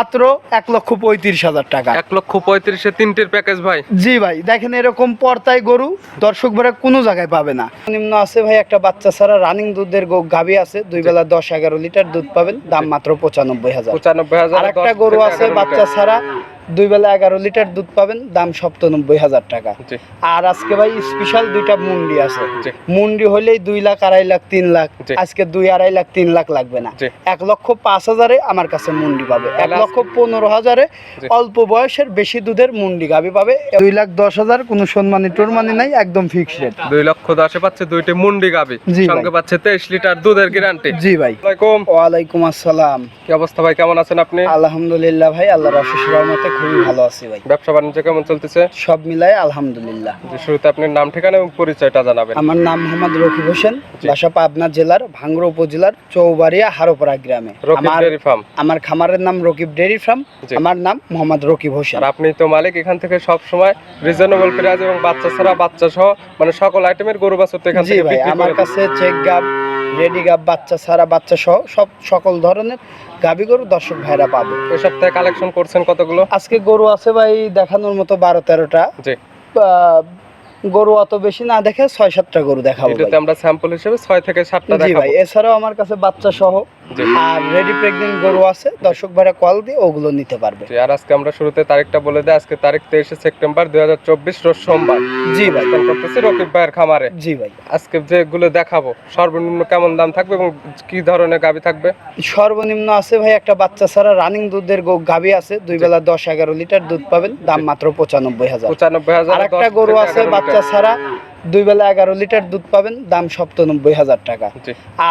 মাত্র এক লক্ষ পঁয়ত্রিশ হাজার টাকা। এক লক্ষ পঁয়ত্রিশে তিনটের প্যাকেজ ভাই। জি ভাই দেখেন এরকম পর্তায় গরু দর্শক ভাড়া কোনো জায়গায় পাবে না। নিম্ন আছে ভাই একটা বাচ্চা ছাড়া রানিং দুধের গাভি গাভী আছে দুই বেলা দশ এগারো লিটার দুধ পাবেন দাম মাত্র পঁচানব্বই হাজার। পঁচানব্বই হাজার একটা গরু আছে বাচ্চা ছাড়া দুই বেলা এগারো লিটার দুধ পাবেন দাম সপ্তানব্বই হাজার টাকা। আর আজকে ভাই স্পেশাল দুইটা মুন্ডি আছে। মুন্ডি হলেই দুই লাখ আড়াই লাখ তিন লাখ আজকে দুই আড়াই লাখ তিন লাখ লাগবে না। এক লক্ষ পাঁচ হাজারে আমার কাছে মুন্ডি পাবে। এক লক্ষ পনেরো হাজারে অল্প বয়সের বেশি দুধের মুন্ডি গাবি পাবে। দুই লাখ দশ হাজার কোনো সম্মানী টোরমানি নাই একদম ফিক্স রেট দুই লক্ষ দশে পাচ্ছে দুইটি মুন্ডি গাবি। জি সঙ্গে পাচ্ছে তেইশ লিটার দুধের গ্যারান্টি জি ভাই। ওয়ালাইকুম আসসালাম। কি অবস্থা ভাই কেমন আছেন আপনি? আলহামদুলিল্লাহ ভাই আল্লাহর অশেষ রহমতে ভালো আছি ভাই। ব্যবসা বাণিজ্য কেমন চলতেছে? সব মিলাই আলহামদুলিল্লাহ। শুরুতে আপনার নাম ঠিকানা এবং পরিচয়টা জানাবেন। আমার নাম মোহাম্মদ রকিব হোসেন বাসা পাবনা জেলার ভাঙ্গুড়া উপজেলার চৌবাড়িয়া হারোপাড়া গ্রামে। আমার ফার্ম। আমার খামারের নাম রকিব ডেয়ারি ফার্ম আমার নাম মোহাম্মদ রকিব হোসেন। আর আপনি তো মালিক এখান থেকে সব সময় রিজনেবল প্রাইস এবং বাচ্চা ছাড়া বাচ্চা সহ মানে সকল আইটেমের গরু বাছুর তো এখান থেকে ভাই আমার কাছে চেক গাব রেডি গাব বাচ্চা ছাড়া বাচ্চা সহ সব সকল ধরনের গাবি গরু দর্শক ভাইরা পাবে। এই সপ্তাহে কালেকশন করছেন কতগুলো? আজকে গরু আছে ভাই দেখানোর মতো বারো তেরোটা। জি। আহ, গরু অত বেশি না দেখে ছয় সাতটা গরু দেখাবো আমরা স্যাম্পল হিসেবে ছয় থেকে সাতটা জি দেখাবো। ভাই এছাড়াও আমার কাছে বাচ্চা সহ আর রেডি প্রেগনেন্ট গরু আছে দর্শক ভাইরা কল দিয়ে ওগুলো নিতে পারবে। আর আজকে আমরা শুরুতে তারিখটা বলে আজকে তারিখ তেইশে সেপ্টেম্বর দুই হাজার চব্বিশ রোজ সোমবার। জি ভাই। করতেছি রকিব ভাইয়ের খামারে। জি ভাই। আজকে যেগুলো দেখাবো সর্বনিম্ন কেমন দাম থাকবে এবং কি ধরনের গাবি থাকবে? সর্বনিম্ন আছে ভাই একটা বাচ্চা ছাড়া রানিং দুধের গো- গাভী আছে দুই বেলা দশ এগারো লিটার দুধ পাবেন দাম মাত্র পঁচানব্বই হাজার। পঁচানব্বই হাজার আর একটা গরু আছে বাচ্চা ছাড়া দুই বেলা এগারো লিটার দুধ পাবেন দাম সপ্তানব্বই হাজার টাকা।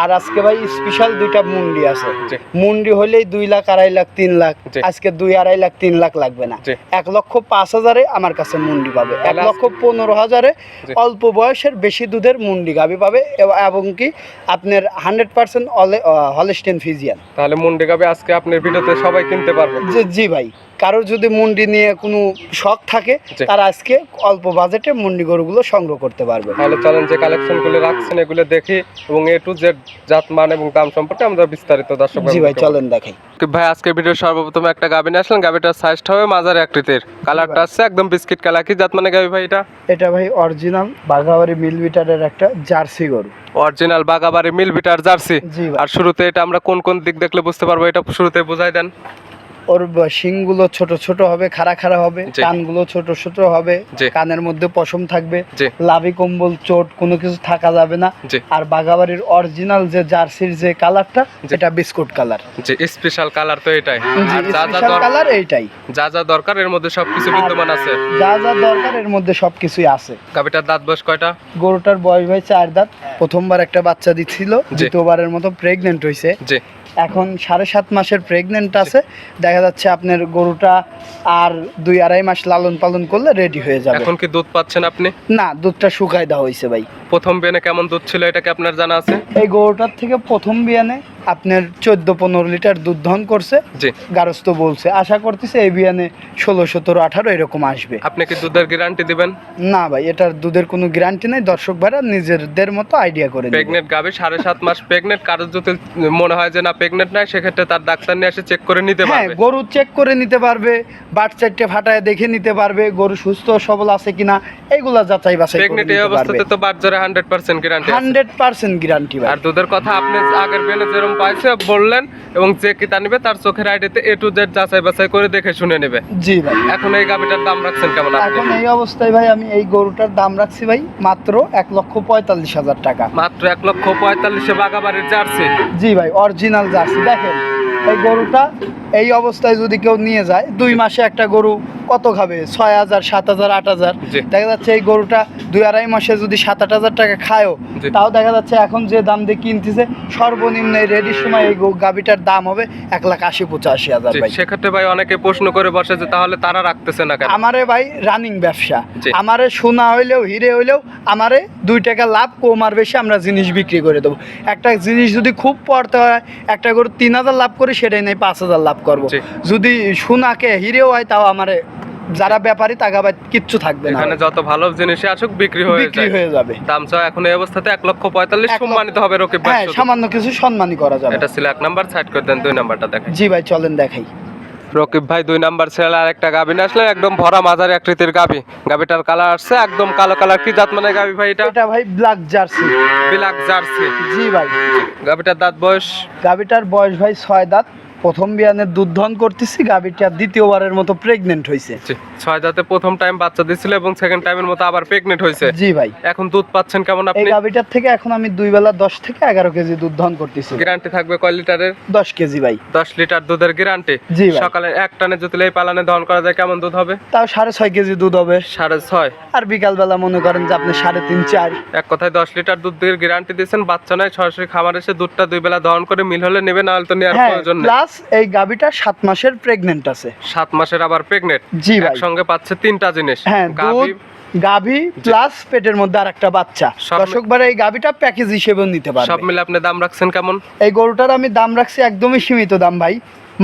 আর আজকে ভাই স্পেশাল দুইটা মুন্ডি আছে। মুন্ডি হলেই দুই লাখ আড়াই লাখ তিন লাখ আজকে দুই আড়াই লাখ তিন লাখ লাগবে না। এক লক্ষ পাঁচ হাজারে আমার কাছে মুন্ডি পাবে। এক লক্ষ পনেরো হাজারে অল্প বয়সের বেশি দুধের মুন্ডি গাবি পাবে এবং কি আপনার হান্ড্রেড পার্সেন্ট হলেস্টেন ফিজিয়ান তাহলে মুন্ডি গাবি আজকে আপনার ভিডিওতে সবাই কিনতে পারবে। জি জি ভাই। কারোর যদি মুন্ডি নিয়ে কোনো শখ থাকে। তারা আজকে অল্প বাজেটে মুন্ডি গরুগুলো সংগ্রহ করতে পারবে। তাহলে চলেন যে কালেকশনগুলো রাখছেন এগুলো দেখি এবং এ টু জেড জাত মান এবং দাম সম্পর্কে আমরা বিস্তারিত দর্শক জি ভাই চলেন দেখাই। ভাই আজকে ভিডিও সর্বপ্রথম একটা গাবি নিয়ে আসলেন গাবিটার সাইজটা হবে মাঝারি আকৃতির। কালারটা আছে একদম বিস্কিট কালার। কি জাত মানে গাবি ভাই এটা? এটা ভাই অরিজিনাল বাঘাবাড়ি মিলমিটারের একটা জার্সি গরু। অরিজিনাল বাগাবাড়ি মিল বিটার জার্সি। জি আর শুরুতে এটা আমরা কোন কোন দিক দেখলে বুঝতে পারব এটা শুরুতে বোঝাই দেন। ওর শিংগুলো ছোট ছোট হবে খাড়া খাড়া হবে। কানগুলো ছোট ছোট হবে কানের মধ্যে পশম থাকবে লাভি কম্বল চোট কোনো কিছু থাকা যাবে না। আর বাঘাবাড়ির অরিজিনাল যে জার্সির যে কালারটা এটা বিস্কুট কালার। স্পেশাল কালার তো এটাই। যা যা কালার এইটাই। যা যা দরকার এর মধ্যে সবকিছু বিদ্যমান আছে। যা যা দরকার এর মধ্যে সবকিছুই আছে। গাবিটার দাঁত বয়স কয়টা? গরুটার বয়স ভাই চার দাঁত। প্রথমবার একটা বাচ্চা দিচ্ছিল। দ্বিতীয়বারের মতো প্রেগনেন্ট হয়েছে এখন সাড়ে সাত মাসের প্রেগনেন্ট আছে। দেখা যাচ্ছে আপনার গরুটা আর দুই আড়াই মাস লালন পালন করলে রেডি হয়ে যাবে। এখন কি দুধ পাচ্ছেন আপনি? না দুধটা শুকায় দেওয়া হয়েছে ভাই। প্রথম বিয়ানে কেমন দুধ ছিল এটাকে আপনার জানা আছে? এই গরুটার থেকে প্রথম বিয়ানে আপনার চোদ্দ পনেরো লিটার দুধ দহন করছে। গারস্থ বলছে। আশা করতেছে এই বিয়ানে ষোলো সতেরো আঠারো এরকম আসবে। আপনি কি দুধের গ্যারান্টি দিবেন? না ভাই এটার দুধের কোনো গ্যারান্টি নাই। দর্শক ভাইরা নিজেদের মতো আইডিয়া করে। প্রেগনেন্ট গাবে সাড়ে সাত মাস প্রেগনেন্ট কারোর যদি মনে হয় যে না প্রেগনেন্ট নাই সেক্ষেত্রে তার ডাক্তার নিয়ে এসে চেক করে নিতে হ্যাঁ পারবে। গরু চেক করে নিতে পারবে বাট চারটে ফাটায় দেখে নিতে পারবে গরু সুস্থ সবল আছে কিনা এইগুলা যাচাই বাছাই করে প্রেগনেন্ট এই অবস্থাতে তো বাচ্চারা hundred percent guarantee hundred percent guarantee ভাই। আর দুধের কথা আপনি আগের বেনে যেরকম পাইছে বললেন এবং যে কিতা নিবে তার চোখের আইডিতে এ টু জেড যাচাই বাছাই করে দেখে শুনে নেবে। জি ভাই। এখন এই গাবিটার দাম রাখছেন কেমন আপনি? এখন এই অবস্থায় ভাই আমি এই গরুটার দাম রাখছি ভাই মাত্র এক লক্ষ পঁয়তাল্লিশ হাজার টাকা। মাত্র এক লক্ষ পঁয়তাল্লিশে বাগাবাড়ির জার্সি। জি ভাই অরিজিনাল জার্সি। দেখেন এই গরুটা এই অবস্থায় যদি কেউ নিয়ে যায় দুই মাসে একটা গরু কত খাবে? ছয় হাজার সাত হাজার আট হাজার? দেখা যাচ্ছে এই গরুটা দুই আড়াই মাসে যদি সাত আট হাজার টাকা খায়ও তাও দেখা যাচ্ছে এখন যে দাম দিয়ে কিনতেছে সর্বনিম্ন এই রেডির সময় এই গাভিটার দাম হবে এক লাখ আশি পঁচাশি হাজার ভাই। সেক্ষেত্রে ভাই অনেকে প্রশ্ন করে বসে যে তাহলে তারা রাখতেছে না কেন? আমারে ভাই রানিং ব্যবসা। আমারে সোনা হইলেও হিরে হইলেও আমারে দুই টাকা লাভ কম আর বেশি আমরা জিনিস বিক্রি করে দেবো। একটা জিনিস যদি খুব পড়তে হয় একটা গরু তিন হাজার লাভ করি সেটাই নেই পাঁচ হাজার লাভ করব। যদি সোনাকে হিরেও হয় তাও আমার যারা ব্যাপারী তাকে আবার কিচ্ছু থাকবে না। এখানে যত ভালো জিনিস আসুক বিক্রি হয়ে বিক্রি হয়ে যাবে। দাম চাও এখন এই অবস্থাতে এক লক্ষ পঁয়তাল্লিশ সম্মানিত হবে রকিব ভাই হ্যাঁ সামান্য কিছু সম্মানই করা যাবে। এটা ছিল এক নাম্বার সাইড করে দেন দুই নাম্বারটা দেখাই। জি ভাই চলেন দেখাই। রকিব ভাই দুই নাম্বার ছেলে আর একটা না আসলে একদম ভরা মাঝারি আকৃতির গাভি। গাভিটার কালার আসছে একদম কালো কালার কি জাত মানে গাভি ভাই এটা? এটা ভাই ব্ল্যাক জার্সি ব্ল্যাক জার্সি জি ভাই। গাভিটার দাঁত বয়স? গাবিটার বয়স ভাই ছয় দাঁত। প্রথম বিয়ানের দুধ দহন করতেছি গাবিটা দ্বিতীয়বারের মতো প্রেগনেন্ট হয়েছে ছয় দাঁতে প্রথম টাইম বাচ্চা দিছিল এবং সেকেন্ড টাইমের মতো আবার প্রেগনেন্ট হয়েছে জি ভাই। এখন দুধ পাচ্ছেন কেমন আপনি? এই গাবিটার থেকে এখন আমি দুই বেলা দশ থেকে এগারো কেজি দুধ দহন করতেছি। গ্যারান্টি থাকবে কয় লিটারের? দশ কেজি ভাই। দশ লিটার দুধের গ্যারান্টি জি ভাই। সকালে এক টানে যদি এই পালানে দহন করা যায় কেমন দুধ হবে? তাও সাড়ে ছয় কেজি দুধ হবে। সাড়ে ছয়। আর বিকালবেলা মনে করেন যে আপনি সাড়ে তিন চার। এক কথায় দশ লিটার দুধ দিয়ে গ্যারান্টি দিয়েছেন বাচ্চা নয় সরাসরি খামার এসে দুধটা দুই বেলা দহন করে মিল হলে নেবে না হলে তো নেওয়ার হ্যাঁ প্রয়োজন নেই। প্লাস এই গাবিটা সাত মাসের প্রেগনেন্ট আছে। সাত মাসের আবার প্রেগনেন্ট জি ভাই। সঙ্গে পাচ্ছে তিনটা জিনিস। হ্যাঁ গাভী, গাভি প্লাস পেটের মধ্যে আর একটা বাচ্চা দর্শক এই গাভিটা প্যাকেজ হিসেবেও নিতে সব মিলে আপনি দাম রাখছেন কেমন? এই গরুটার আমি দাম রাখছি একদমই সীমিত দাম ভাই।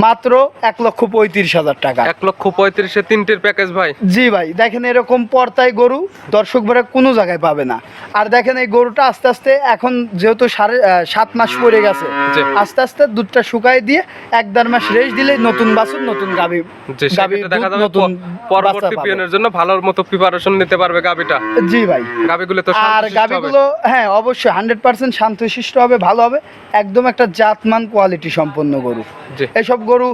মাত্র এক লক্ষ পঁয়ত্রিশ হাজার টাকা। এক লক্ষ পঁয়ত্রিশে তিনটির প্যাকেজ ভাই। জি ভাই দেখেন এরকম পর্তায় গরু দর্শক ভাড়া কোনো জায়গায় পাবে না। আর দেখেন এই গরুটা আস্তে আস্তে এখন যেহেতু সাড়ে সাত মাস পরে গেছে আস্তে আস্তে দুধটা শুকাই দিয়ে এক দেড় মাস রেস্ট দিলে নতুন বাছুর নতুন গাভি যাবে নতুন পরবর্তী পিয়নের জন্য মতো প্রিপারেশন নিতে পারবে গাবিটা জি ভাই। গাবিগুলো তো আর হ্যাঁ অবশ্যই হান্ড্রেড পার্সেন্ট শান্তশিষ্ট হবে ভালো হবে একদম একটা জাতমান কোয়ালিটি সম্পন্ন গরু। এসব গরু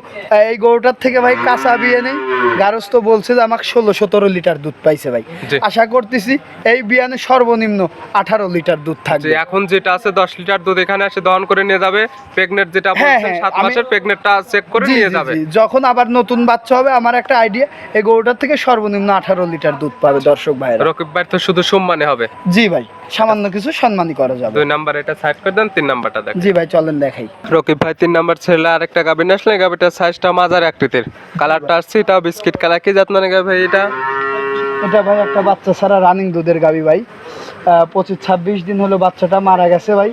এই গরুটার থেকে ভাই কাঁচা বিয়ে নেই। গারস্থ বলছে যে আমাকে ষোলো সতেরো লিটার দুধ পাইছে ভাই। আশা করতেছি এই বিয়ানে সর্বনিম্ন আঠারো লিটার দুধ থাকবে। এখন যেটা আছে দশ লিটার দুধ এখানে এসে দহন করে নিয়ে যাবে। প্রেগনেন্ট যেটা হ্যাঁ, হ্যাঁ, সাত মাসের প্রেগনেন্টটা চেক করে নিয়ে যাবে। যখন আবার নতুন বাচ্চা হবে আমার একটা আইডিয়া এই গরুটার থেকে সর্বনিম্ন আঠারো লিটার দুধ পাবে দর্শক ভাইয়েরা। রকিব ভাই তো শুধু সম্মানে হবে। জি ভাই। সামান্য কিছু সম্মানই করা যাবে। দুই নাম্বার এটা সাইড করে দেন তিন নাম্বারটা দেখ জি ভাই চলেন দেখাই। রকিব ভাই তিন নাম্বার ছেলে আরেকটা নিয়ে আসলে গাভিটার সাইজটা মাঝার আকৃতির। কালারটা আসছে এটাও বিস্কিট কালার কি জাত মানে গাভি এটা? এটা ভাই একটা বাচ্চা ছাড়া রানিং দুধের গাবি ভাই। পঁচিশ ছাব্বিশ দিন হলো বাচ্চাটা মারা গেছে ভাই।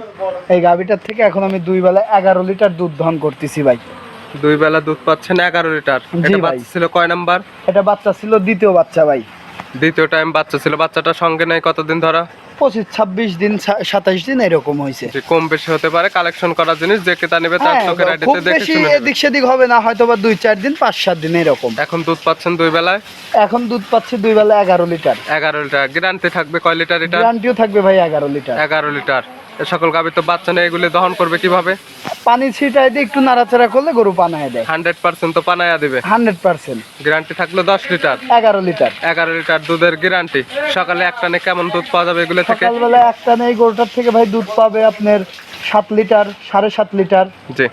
এই গাবিটার থেকে এখন আমি দুই বেলা এগারো লিটার দুধ দহন করতেছি ভাই। দুই বেলা দুধ পাচ্ছেন এগারো লিটার। এটা ভাই। বাচ্চা ছিল কয় নাম্বার? এটা বাচ্চা ছিল দ্বিতীয় বাচ্চা ভাই। দ্বিতীয় টাইম বাচ্চা ছিল। বাচ্চাটা সঙ্গে নাই কতদিন ধরা? পঁচিশ ছাব্বিশ দিন সাতাশ দিন এরকম হয়েছে। কম বেশি হতে পারে কালেকশন করা জিনিস যে ক্রেতা নেবে তার হ্যাঁ, চোখের আইডিতে দেখে বেশি শুনে এদিক সেদিক হবে না হয়তো বা দুই চার দিন পাঁচ সাত দিন এরকম। এখন দুধ পাচ্ছেন দুই বেলায়? এখন দুধ পাচ্ছি দুই বেলা এগারো লিটার। এগারো লিটার। গ্যারান্টি থাকবে কয় লিটার এটা? গ্যারান্টিও থাকবে ভাই এগারো লিটার। এগারো লিটার। সকল গাভী তো বাচ্চা নেই এগুলি দহন করবে কীভাবে? পানি ছিটাই দিয়ে একটু নাড়াচাড়া করলে গরু পানায় দেয়। হান্ড্রেড পার্সেন্ট তো পানায়া দিবে। Hundred percent. গ্যারান্টি থাকল দশ লিটার। এগারো লিটার। এগারো লিটার দুধের গ্যারান্টি। সকালে এক টানে কেমন দুধ পাওয়া যাবে এগুলো থেকে? সকালবেলা একটা নেই গরুটার থেকে ভাই দুধ পাবে আপনার সাত লিটার সাড়ে সাত লিটার। জি।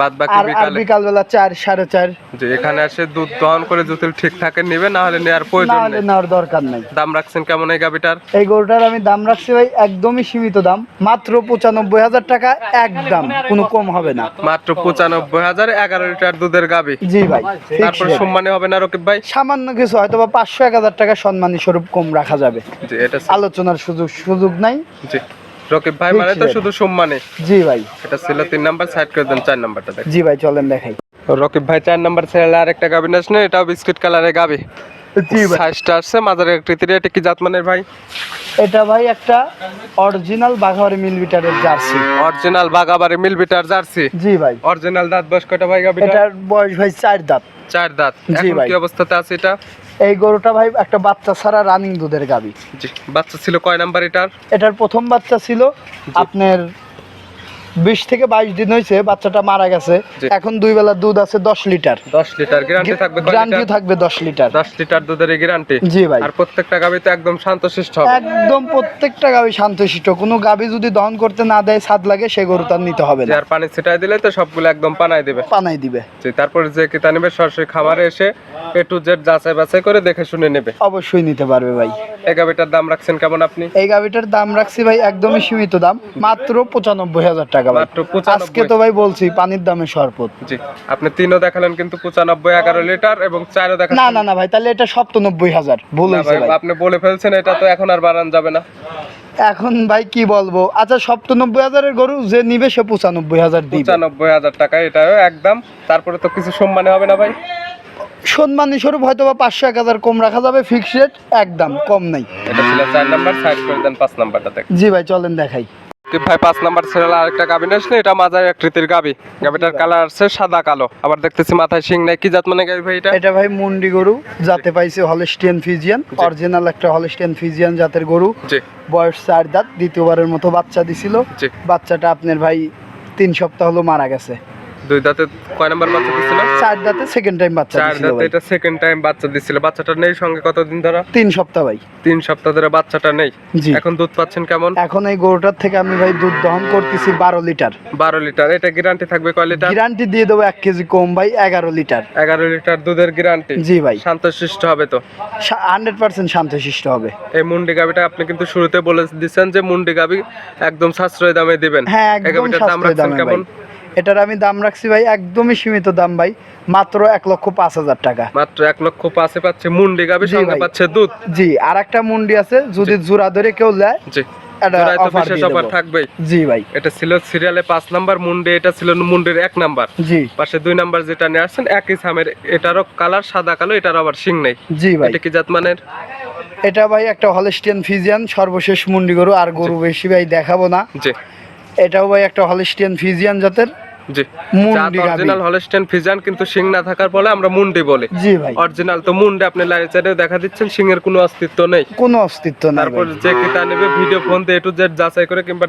বাদ বাকি আর আর বিকালে। বিকালবেলা চার সাড়ে চার। যে এখানে এসে দুধ দহন করে যদি ঠিক থাকে নিবে না হলে নেওয়ার প্রয়োজন হলে নেই। নেওয়ার দরকার নাই। দাম রাখছেন কেমন এই গাভিটার? এই গরুটার আমি দাম রাখছি ভাই একদমই সীমিত দাম। মাত্র পঁচানব্বই হাজার টাকা একদম কোনো কম হবে না। মাত্র পঁচানব্বই হাজার এগারো লিটার দুধের জি ভাই তারপর সম্মানে হবে না রকিব ভাই? সামান্য কিছু হয়তো বা পাঁচশো এক হাজার টাকা সম্মানী স্বরূপ কম রাখা যাবে। এটা আলোচনার সুযোগ সুযোগ নাই। জি। রকিব ভাই মানে তো শুধু সম্মানে। জি ভাই। এটা ছিল তিন নাম্বার সাইড করে দেন চার নাম্বারটা দেখ জি ভাই চলেন দেখাই। রকিব ভাই চার নাম্বার ছেলে আর একটা নাচ নেই এটাও বিস্কিট কালারের গাভি জি ভাই। সাইজটা আসছে মাঝারি আকৃতির এটা কি জাতমানের ভাই? এটা ভাই একটা অরিজিনাল বাঘাবাড়ি মিলবিটারের জার্সি। অরিজিনাল বাগাবাড়ি মিল বিটার জার্সি? জি ভাই। অরিজিনাল দাঁত বয়স কয়টা ভাই গাভিটা এটার বয়স ভাই চার দাঁত। চার দাঁত। এখন কি অবস্থাতে আছে এটা? এই গরুটা ভাই একটা বাচ্চা ছাড়া রানিং দুধের গাবি। জি বাচ্চা ছিল কয় নাম্বার এটার? এটার প্রথম বাচ্চা ছিল আপনার বিশ থেকে বাইশ দিন হয়েছে বাচ্চাটা মারা গেছে। এখন দুই বেলা দুধ আছে দশ লিটার। দশ লিটার গ্যারান্টি থাকবে গ্যারান্টি থাকবে দশ লিটার। দশ লিটার দুধের গ্যারান্টি জি ভাই। আর প্রত্যেকটা গাভি তো একদম শান্তশিষ্ট হবে। একদম প্রত্যেকটা গাবি শান্তশিষ্ট। কোনো গাবি যদি দহন করতে না দেয় স্বাদ লাগে সে গরু তার নিতে হবে না। আর পানি ছিটাই দিলে তো সবগুলো একদম পানাই দিবে। পানাই দিবে। জি তারপরে যে কিতা নেবে সরাসরি খামারে এসে এ টু জেড যাচাই বাছাই করে দেখে শুনে নেবে। অবশ্যই নিতে পারবে ভাই। এই গাভিটার দাম রাখছেন কেমন আপনি? এই গাবিটার দাম রাখছি ভাই একদমই সীমিত দাম। মাত্র পঁচানব্বই হাজার টাকা। 95 আজকে তো ভাই বলছি পানির দামে শরবত জি আপনি তিনও দেখালেন কিন্তু পঁচানব্বই এগারো লিটার এবং চারও না দেখালেন না না ভাই তাহলে এটা সপ্তানব্বই হাজার। ভুল হয়েছে আপনি বলে ফেলছেন এটা তো এখন আর বাড়ান যাবে না। এখন ভাই কি বলব? আচ্ছা সপ্তানব্বই হাজারের গরু যে নিবে সে পঁচানব্বই হাজার দিবে। পঁচানব্বই হাজার টাকা একদম। তারপরে তো কিছু সম্মানে হবে না ভাই। সম্মানী স্বরূপ হয়তো বা পাঁচশো এক হাজার কম রাখা যাবে ফিক্স রেট একদম কম নাই। এটা ছিল চার নাম্বার সাইড করে দেন পাঁচ নাম্বারটা দেখ জি ভাই চলেন দেখাই। কি ভাই পাঁচ নাম্বার সিরিয়াল আরেকটা গাবি আসলে? এটা মাজার আকৃতির গাবি। গাবিটার কালার আছে সাদা কালো। আবার দেখতেছি মাথায় শিং নাই। কি জাত মানে গাবি ভাই এটা? এটা ভাই মুন্ডি গরু যাতে পাইছে হলস্টিয়ান ফিজিয়ান অরিজিনাল একটা হলস্টিয়ান ফিজিয়ান জাতের গরু। বয়স চার দাঁত দ্বিতীয়বারের মতো বাচ্চা দিছিল। বাচ্চাটা আপনার ভাই তিন সপ্তাহ হলো মারা গেছে। দুই দাঁতে কয় নাম্বার বাচ্চা দিছিল? চার দাঁতে সেকেন্ড টাইম বাচ্চা চার দাঁতে এটা সেকেন্ড টাইম বাচ্চা দিছিল। বাচ্চাটা নেই সঙ্গে কতদিন ধরে? তিন সপ্তাহ ভাই। তিন সপ্তাহ ধরে বাচ্চাটা নেই। এখন দুধ পাচ্ছেন কেমন? এখন এই গরুটার থেকে আমি ভাই দুধ দহন করতেছি বারো লিটার। বারো লিটার। এটা গ্যারান্টি থাকবে কয় লিটার? গ্যারান্টি দিয়ে দেবো এক কেজি কম ভাই এগারো লিটার। এগারো লিটার দুধের গ্যারান্টি জি ভাই। শান্তশিষ্ট হবে তো? হান্ড্রেড পার্সেন্ট শান্তশিষ্ট হবে। এই মুন্ডি গাবিটা আপনি কিন্তু শুরুতে বলে দিচ্ছেন যে মুন্ডি গাবি একদম সাশ্রয় দামে দিবেন। হ্যাঁ একদম দাম সাশ্রয় দামে কেমন? এটার আমি দাম রাখছি ভাই একদমই সীমিত দাম ভাই মাত্র এক লক্ষ পাঁচ হাজার টাকা। মাত্র এক লক্ষ পাঁচে পাচ্ছে মুন্ডি গাবি সঙ্গে পাচ্ছে দুধ। জি আর একটা মুন্ডি আছে যদি জোড়া ধরে কেউ নেয় জি। ভাই। এটা ছিল সিরিয়ালে পাঁচ নাম্বার মুন্ডি এটা ছিল মুন্ডির এক নাম্বার। জি। পাশে দুই নাম্বার যেটা নিয়ে আসছেন একই সামের এটারও কালার সাদা কালো এটার আবার শিং নেই। জি ভাই। এটা কি জাত এটা ভাই একটা হলস্টিয়ান ফিজিয়ান সর্বশেষ মুন্ডি গরু আর গরু বেশি ভাই দেখাবো না। জি। এটাও ভাই একটা হলস্টিয়ান ফিজিয়ান জাতের জি। মুন্ডি অরিজিনাল হলস্টেন ফিজান কিন্তু শিং না থাকার ফলে আমরা মুন্ডি বলি। জি ভাই। অরিজিনাল তো মুন্ডে আপনি লাইন সাইডে দেখা দিচ্ছেন সিং এর কোনো অস্তিত্ব নেই। কোনো অস্তিত্ব নাই তারপর যে কিতা নেবে ভিডিও ফোন দিয়ে একটু জেড যাচাই করে কিংবা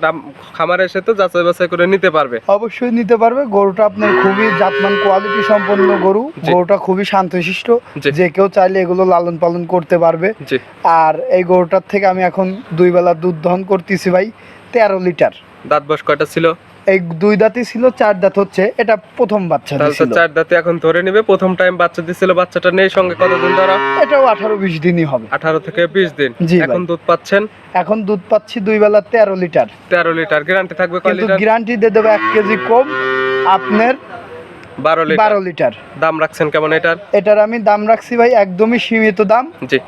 খামারে এসে তো যাচাই বাছাই করে নিতে পারবে। অবশ্যই নিতে পারবে। গরুটা আপনার খুবই জাতমান কোয়ালিটি সম্পন্ন গরু। গরুটা খুবই শান্তশিষ্ট। যে কেউ চাইলে এগুলো লালন পালন করতে পারবে। জি। আর এই গরুটার থেকে আমি এখন দুই বেলা দুধ দহন করতেছি ভাই তেরো লিটার। দাঁত বয়স কয়টা ছিল? এই দুই দাঁতই ছিল চার দাঁত হচ্ছে। এটা প্রথম বাচ্চা তাহলে দিছিল। চার দাঁতে এখন ধরে নিবে প্রথম টাইম বাচ্চা দিছিল বাচ্চাটা নেই সঙ্গে কতদিন ধরা? এটাও আঠারো বিশ দিনই হবে। আঠারো থেকে বিশ দিন। এখন দুধ পাচ্ছেন? এখন দুধ পাচ্ছি দুই বেলা তেরো লিটার। তেরো লিটার। গ্যারান্টি থাকবে কয় কিন্তু লিটার? গ্যারান্টি দিয়ে দেবো এক কেজি কম আপনার বারো লিটার। বারো লিটার। দাম রাখছেন কেমন এটার? এটার আমি দাম রাখছি ভাই একদমই সীমিত দাম। জি।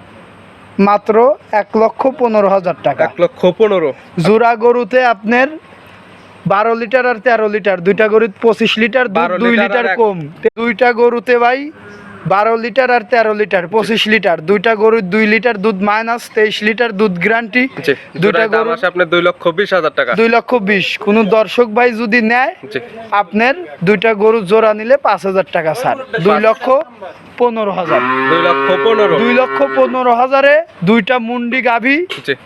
মাত্র এক লক্ষ পনেরো হাজার টাকা। এক লক্ষ পনেরো। জোড়া গরুতে আপনার বারো লিটার আর তেরো লিটার দুইটা গরু পঁচিশ লিটার দুই লিটার কম। দুইটা গরুতে ভাই বারো লিটার আর তেরো লিটার পঁচিশ লিটার। দুইটা গরুর দুই লিটার দুধ মাইনাস তেইশ লিটার দুধ গ্যারান্টি দুইটা গরু আপনার দুই লক্ষ বিশ হাজার টাকা। দুই লক্ষ বিশ। কোনো দর্শক ভাই যদি নেয় আপনার দুইটা গরু জোড়া নিলে পাঁচ হাজার টাকা ছাড়। দুই লক্ষ পনেরো হাজার। দুই লক্ষ পনেরো। দুই লক্ষ পনেরো হাজারে দুইটা মুন্ডি গাভী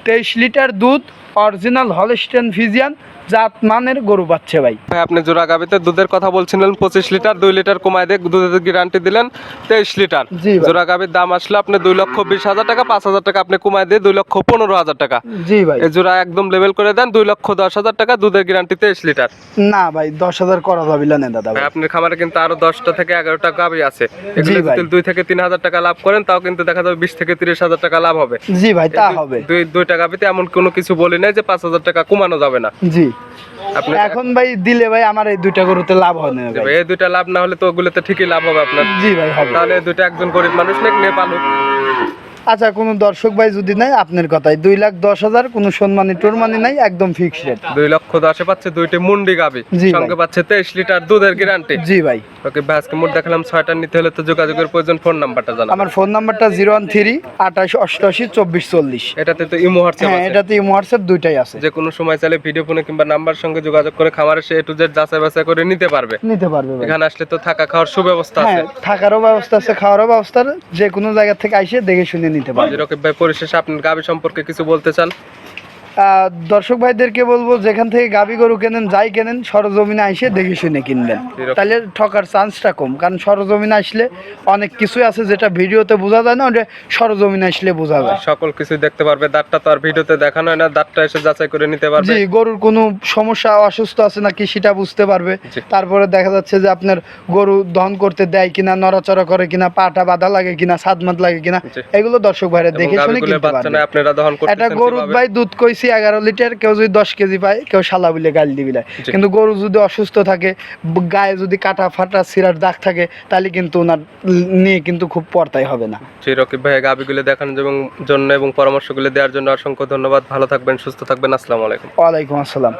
তেইশ লিটার দুধ অরিজিনাল হলস্টেন ফিজিয়ান জাত মানের গরু পাচ্ছে ভাই। ভাই আপনি জোড়া গাবিতে দুধের কথা বলছিলেন পঁচিশ লিটার দুই লিটার কমায় দিয়ে দুধের গ্যারান্টি দিলেন তেইশ লিটার। জোড়া গাবির দাম আসলে আপনি দুই লক্ষ বিশ হাজার টাকা পাঁচ হাজার টাকা আপনি কমায় দিয়ে দুই লক্ষ পনেরো হাজার টাকা। জি ভাই। এই জোড়া একদম লেভেল করে দেন দুই লক্ষ দশ হাজার টাকা দুধের গ্যারান্টি তেইশ লিটার। না ভাই দশ হাজার করা যাবে না দাদা ভাই। আপনার খামারে কিন্তু আরও দশটা থেকে এগারোটা গাবি আছে। এগুলো যদি দুই থেকে তিন হাজার টাকা লাভ করেন তাও কিন্তু দেখা যাবে বিশ থেকে তিরিশ হাজার টাকা লাভ হবে। জি ভাই তা এই দুই- হবে। দুই দুইটা গাবিতে এমন কোনো কিছু বলি নাই যে পাঁচ হাজার টাকা কমানো যাবে না। জি। এখন ভাই দিলে ভাই আমার এই দুইটা গরুতে লাভ হয় না ভাই। এই দুইটা লাভ না হলে তো ওগুলোতে ঠিকই লাভ হবে আপনার। জি ভাই হবে। তাহলে দুইটা একজন গরিব মানুষ নেক নেপাল আচ্ছা কোনো দর্শক ভাই যদি নাই আপনার কথাই। দুই লাখ দশ হাজার কোনো সম্মানী টুরমানি নাই একদম ফিক্স রেট দুই লক্ষ দশে পাচ্ছে দুইটি মুন্ডি গাবি। সঙ্গে পাচ্ছে তেইশ লিটার দুধের গ্যারান্টি জি ভাই। ওকে ভাই আজকে মোট দেখালাম ছয়টা নিতে হলে তো যোগাযোগের প্রয়োজন ফোন নাম্বারটা জানা আমার ফোন নাম্বারটা জিরো ওয়ান থ্রি আঠাশ অষ্টআশি চব্বিশ চল্লিশ। এটাতে তো ইমো হোয়াটসঅ্যাপ হ্যাঁ আছে। এটাতে হোয়াটসঅ্যাপ দুইটাই আছে। যে কোনো সময় চাইলে ভিডিও ফোনে কিংবা নাম্বার সঙ্গে যোগাযোগ করে খামারে সে টু জেড যাচাই বাছাই করে নিতে পারবে। নিতে পারবে ভাই। এখানে আসলে তো থাকা খাওয়ার সুব্যবস্থা আছে। হ্যাঁ থাকারও ব্যবস্থা আছে খাওয়ারও ব্যবস্থা আছে। যে কোনো জায়গা থেকে আইসে দেখে শুনে নিতে পারবে। রকিব ভাই পরিশেষে আপনার গাবি সম্পর্কে কিছু বলতে চান? দর্শক ভাইদেরকে বলব যেখান থেকে গাবি গরু কেনেন যাই কেনেন সরজমিনে আইসে দেখে শুনে কিনবেন। তাহলে ঠকার চান্সটা কম কারণ সরজমিনে আসলে অনেক কিছুই আছে যেটা ভিডিওতে বোঝা যায় না ওটা সরজমিনে আসলে বোঝা যায়। সকল কিছু দেখতে পারবে দাঁতটা তো আর ভিডিওতে দেখানো হয় না দাঁতটা এসে যাচাই করে নিতে পারবে। জি গরুর কোনো সমস্যা অসুস্থ আছে নাকি সেটা বুঝতে পারবে। তারপরে দেখা যাচ্ছে যে আপনার গরু দহন করতে দেয় কিনা নড়াচড়া করে কিনা পাটা বাঁধা লাগে কিনা সাদমাত লাগে কিনা এগুলো দর্শক ভাইরা দেখে শুনে কিনতে পারবে। আপনারা দহন একটা করতেছেন গরুর ভাই দুধ কইছি এগারো লিটার কেউ যদি দশ কেজি পায় কেউ শালা বলে গাল দিবি না। কিন্তু গরু যদি অসুস্থ থাকে গায়ে যদি কাটা ফাটা সিরার দাগ থাকে তাহলে কিন্তু ওনার নিয়ে কিন্তু খুব পর্তাই হবে না। জি রকিব ভাই গাবিগুলো দেখানোর এবং জন্য এবং পরামর্শগুলো দেওয়ার জন্য অসংখ্য ধন্যবাদ। ভালো থাকবেন সুস্থ থাকবেন। আসসালামু আলাইকুম। ওয়ালাইকুম আসসালাম।